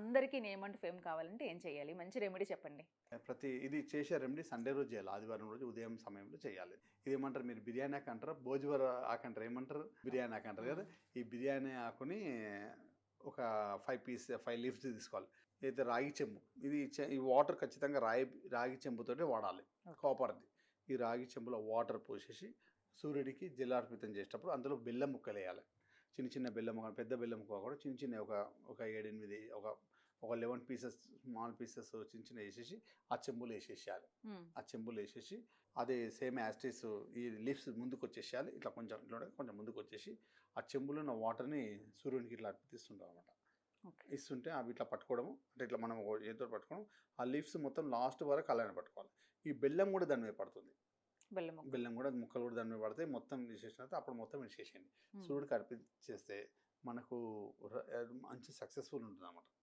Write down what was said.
అందరికీ name and fame కావాలంటే ఏం చేయాలి? మంచి రెమెడీ చెప్పండి. ప్రతి ఇది చేసే రెమెడీ సండే రోజు చేయాలి. ఆదివారం రోజు ఉదయం సమయంలో చేయాలి. ఇది ఏమంటారు మీరు బిర్యానీ ఆకు అంటారా? భోజవర ఆకు అంటారు? ఏమంటారు? బిర్యానీ ఆకు అంటారు కదా? ఈ బిర్యానీ ఆకుని ఒక ఫైవ్ పీస్ ఫైవ్ లీవ్స్ తీసుకోవాలి. అయితే రాగి చెంబు ఇది ఈ వాటర్ ఖచ్చితంగా రాగి రాగి చెంబుతోనే వాడాలి. కాపర్ది. ఈ రాగి చెంబులో వాటర్ పోసేసి సూర్యుడికి జలార్పితం చేసేటప్పుడు అందులో బెల్లం ముక్కలు వేయాలి. చిన్న చిన్న బెల్లం ముక్కలు పెద్ద బెల్లం ముక్క కూడా చిన్న చిన్న ఒక ఒక ఏడెనిమిది ఒక ఒక లెవెన్ పీసెస్ స్మాల్ పీసెస్ చిన్న చిన్న వేసేసి ఆ చెంబులు వేసేసేయాలి. ఆ చెంబులు వేసేసి అదే సేమ్ యాస్టిస్ ఈ లీవ్స్ ముందుకు వచ్చేసేయాలి. ఇట్లా కొంచెం ఇట్లా కొంచెం ముందుకు వచ్చేసి ఆ చెంబులో ఉన్న వాటర్ని సూర్యునికి ఇట్లా అర్పిస్తుంటాం అనమాట ఇస్తుంటే అవి ఇట్లా పట్టుకోవడము అంటే ఇట్లా మనం ఒక చేతితో పట్టుకోవడం ఆ లీవ్స్ మొత్తం లాస్ట్ వరకు అలానే పట్టుకోవాలి. ఈ బెల్లం కూడా దాని మీద పడుతుంది. బెల్లం. బెల్లం కూడా ముక్కలు కూడా దాని మీద పడతాయి మొత్తం తీసేసిన తర్వాత అప్పుడు మొత్తం విడిచేసేయండి మ్మ్. సూర్యుడికి అర్పించేస్తే మనకు మంచి సక్సెస్ఫుల్ ఉంటుంది అన్నమాట